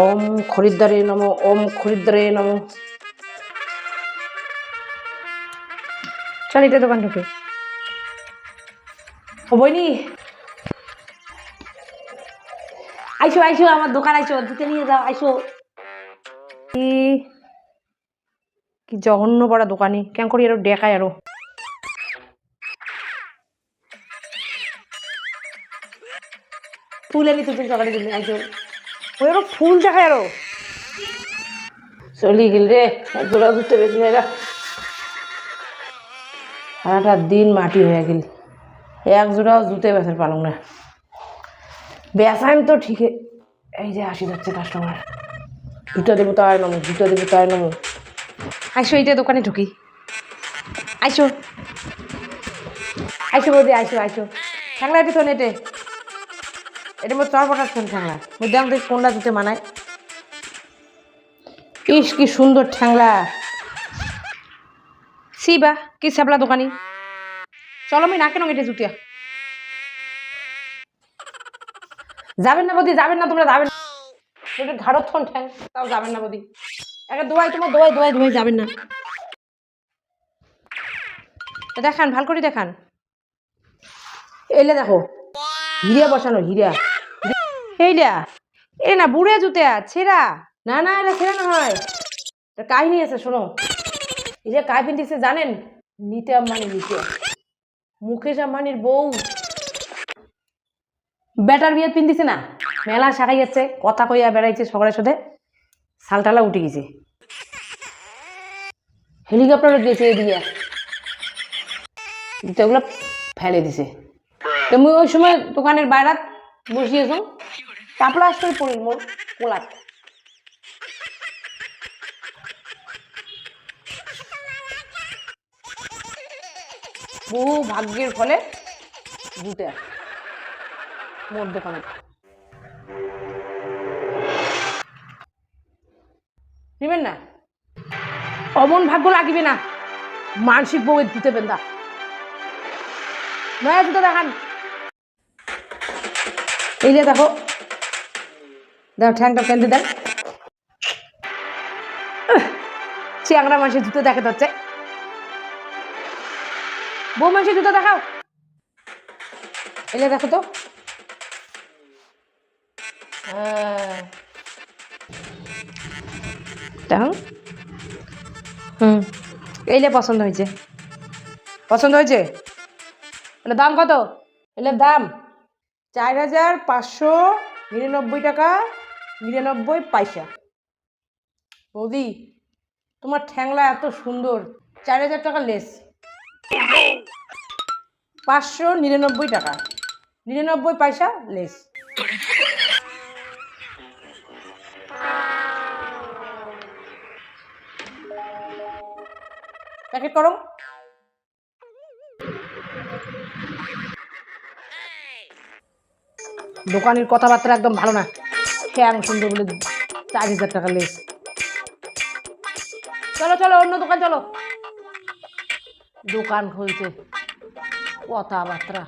ওম খরিদ্দারে নমো, ওম খরিদ্দারে নমো। চল, এটা দোকান ঢুকে। ও বইনি? আইসো আইসো, আমার দোকান আইসো দিতে নিয়ে যাও, আইসো। কি জঘন্য পড়া দোকানি। কেন করি আরও দেখায় আরও। ফুল এনে তুই সকালে দিলি আইসো। ওই আরও ফুল দেখায় আরও চলি গেল রে ধরতে বেশি হয়ে গেল সারাটা দিন মাটি হয়ে গেল। এক জোড়াও জুতে বেচার পালং না। বেচাইম তো ঠিকই এই যে আসি যাচ্ছে কাস্টমার জুতো দেবো তাই নমো জুতো দেবো তাই নমো। আইসো এইটা দোকানে ঢুকি। আইসো। আইসো বৌদি আইসো আইসো। ঠ্যাংলা এটি শোন এটে এটা মোট চর পটার শোন ঠ্যাংলা। মধ্যে আমাদের কোনটা জুতে মানায়? ইস, কি সুন্দর ঠ্যাংলা। সি বা, কি সাবলা দোকানি? চলো আমি নাকে নঙ্গেটে জুটিয়া যাবেন না বদি, যাবেন না, তোমরা যাবেন না। একটু ঘাড়ত থন ঠ্যাং, তাও যাবেন না বদি। একে দোয়াই, তোমার দোয়াই দোয়াই দোয়াই, যাবেন না। দেখান, ভালো করে দেখান। এলে দেখো, হিরিয়া বসানো, হিরিয়া। এইলা এ না, বুড়ে জুতে ছেঁড়া। না না, এটা ছেঁড়া না হয়। কাহিনী আছে, শোনো। এই যে কাই পিন্দিছে জানেন? নিতে আম্বানি নিতে। মুকেশ আম্বানির বউ। বেটার বিয়ে পিন্দিছে না? মেলা শাখাই যাচ্ছে, কথা কইয়া বেড়াইছে সকলের সাথে। সালটালা উঠে গেছে। হেলিকপ্টারে গেছে এদিকে। জুতোগুলো ফেলে দিছে। তো মুই ওই সময় দোকানের বাইরাত বসিয়েছ। আসতে পড়িল মোর কোলাত বহু ভাগ্যের ফলে জুতে মোর দোকানে। নিবেন না? অমন ভাগ্য লাগিবে না, মানসিক বউয়ের দিতে বেন্দা নয়া জুতো দেখান। এই যে দেখো দেখো ঠ্যাংটা ফেলতে দেন চিয়াংরা মানুষের জুতো দেখে হচ্ছে। বউ মানুষের জুতো দেখাও। এলে দেখো তো। হুম এইলে পছন্দ হয়েছে। পছন্দ হয়েছে? এটা দাম কত? এলে দাম চার হাজার পাঁচশো নিরানব্বই টাকা। নিরানব্বই পয়সা। বৌদি, তোমার ঠ্যাংলা এত সুন্দর, চার হাজার টাকা লেস। পাঁচশো নিরানব্বই টাকা। নিরানব্বই পয়সা লেস। প্যাকেট করো দোকানের কথাবার্তা একদম ভালো না। ঠ্যাং সুন্দর বলে চার হাজার টাকা লেস। চলো চলো, অন্য দোকান, চলো। দোকান খুলছে। কথাবার্তা।